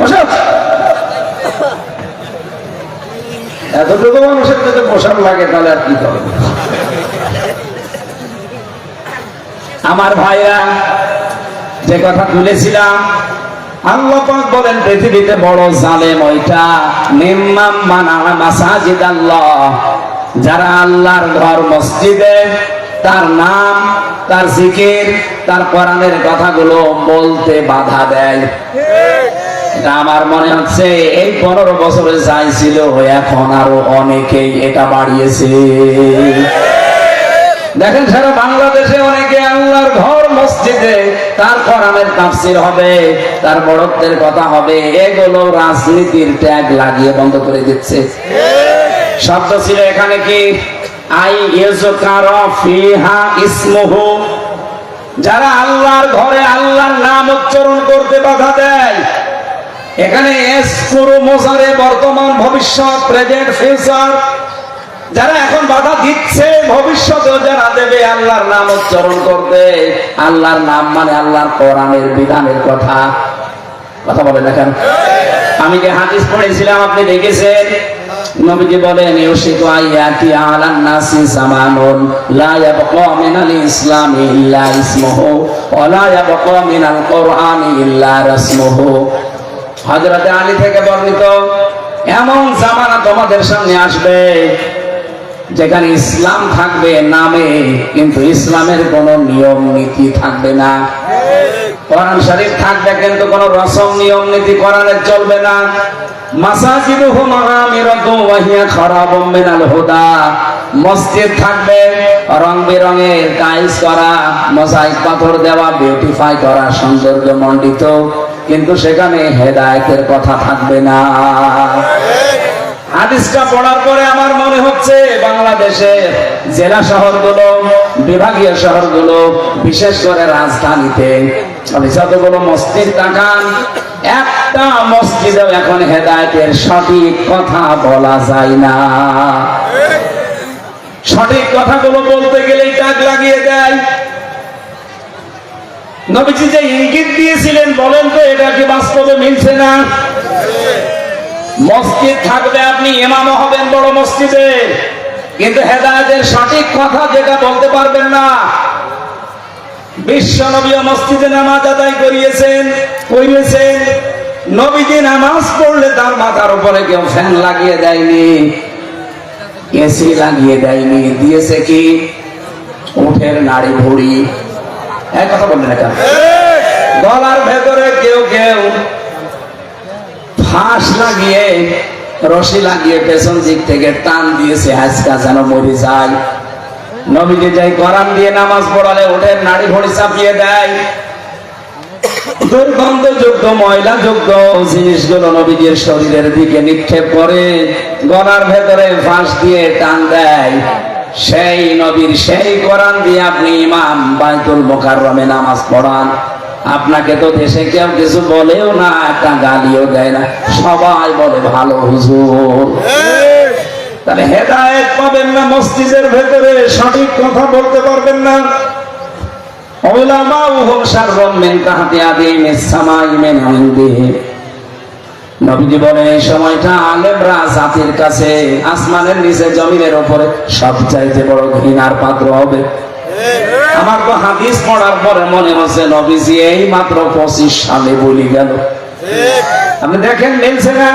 বসো। এতটুকু মানুষের যদি লাগে, তাহলে আর কি আমার ভাইরা, যে কথা তুলেছিলাম, আল্লাহ পাক বলেন, পৃথিবীতে বড় জালেম ওইটা নিম্মাম মানা মাসাজিদ আল্লাহ, যারা আল্লাহর ঘর মসজিদে তার নাম, তার জিকির, তার কোরআনের কথাগুলো বলতে বাধা দেয়। আমার মনে হচ্ছে এই পনেরো বছরে যাই ছিল, এখন আরও অনেকেই এটা বাড়িয়েছে। দেখেন, সারা বাংলাদেশে অনেকে আল্লাহর ঘর, মসজিদে তার কোরআনের তাফসির হবে, তার বড়ত্বের কথা হবে, এগুলো রাজনীতির ট্যাগ লাগিয়ে বন্ধ করে দিচ্ছে। শব্দ ছিল এখানে কি? যারা আল্লাহর ঘরে আল্লাহর নাম উচ্চারণ করতে বাধা দেয়, এখানে এস পুরো মোজারে বর্তমান ভবিষ্যৎ, প্রেজেন্ট ফিউচার। যারা এখন বাধা দিচ্ছে ভবিষ্যতেও যারা দেবে আল্লাহর নাম উচ্চারণ করবে আল্লাহর নাম মানে আল্লাহর কোরআনের বিধানের কথা। কথা বলে দেখেন আমি যে হাদিস পড়েছিলাম, আপনি দেখেছেন? নবীজি বলেন, ইউশিকু আয়াতি আলান নাসি জামানুন, লা ইয়াবকা মিনাল ইসলামি ইল্লা ইসমুহু, ওয়া লা ইয়াবকা মিনাল কোরআনি ইল্লা রাসমুহু। আলী থেকে বর্ণিত, এমন জামানা তোমাদের সামনে আসবে যেখানে ইসলাম থাকবে, নামে কিন্তু ইসলামের কোনো নিয়ম নীতি থাকবে না। কোরআন শরীফ থাকবে কিন্তু কোন রসম নিয়ম নীতি কোরআনের চলবে না। মাসাজিদুহু মাগামিরাতু ওয়া হিয়া খারাবুম মিনাল হুদা। মসজিদ থাকবে, রং বেরঙের টাইলস করা, মোজাইক পাথর দেওয়া বিউটিফাই করা, সৌন্দর্য মণ্ডিত। কিন্তু সেখানে হেদায়েতের কথা থাকবে না। হাদিসটা পড়ার পরে আমার মনে হচ্ছে বাংলাদেশে জেলা শহরগুলো, বিভাগীয় শহরগুলো, বিশেষ করে রাজধানীতে আপনি যতগুলো মসজিদ তাকান একটা মসজিদেও এখন হেদায়েতের সঠিক কথা বলা যায় না। সঠিক কথাগুলো বলতে গেলেই টাক লাগিয়ে দেয়। নবীজি যে ইঙ্গিত দিয়েছিলেন, বলেন তো, এটা কি বাস্তবে মিলছে না? মসজিদ থাকবে আপনি ইমামও হবেন বড় মসজিদে, কিন্তু হেদায়তের সঠিক কথা যেটা বলতে পারবেন না। বিশ্ব নবী মসজিদে নামাজ আদায় করিয়েছেন। করিয়েছেন নবীজি নামাজ পড়লে তার মাথার উপরে কেউ ফ্যান লাগিয়ে দেয়নি। এসি লাগিয়ে দেয়নি। দিয়েছে কি? উঠের নাড়ি ভুড়ি। এক কথা বললেন কেন গলার ভেতরে কেউ কেউ ফাঁস লাগিয়ে, রশি লাগিয়ে পেছন দিক থেকে টান দিয়েছে, আজকা যেন মরে যায়। নবীকে যাই কোরআন দিয়ে নামাজ পড়ালে ওঠে নাড়ি ভড়ি চাপিয়ে দেয়। দুর্গন্ধযুক্ত ময়লাযুক্ত জিনিসগুলো নবীজির শরীরের দিকে নিক্ষেপ করে গলার ভেতরে ফাঁস দিয়ে টান দেয়। সেই নবীর সেই কোরআন দিয়ে আপনি ইমাম বাইতুল মোকাররমে নামাজ পড়ান। আপনাকে তো দেশে কেউ কিছু বলেও না একটা গালিও দেয় না। সবাই বলে ভালো হুজুর। তাহলে হেদায়েত পাবেন না মসজিদের ভেতরে সঠিক কথা বলতে পারবেন না। নবীজি আসমানের নিচে জমিনের সবচাইতে বড় ঘৃণার পাত্র হবে। আমার তো হাদিস পড়ার পরে মনে হচ্ছে নবীজি এই মাত্র পঁচিশ সালে বলি গেল। আপনি দেখেন, মিলছে না?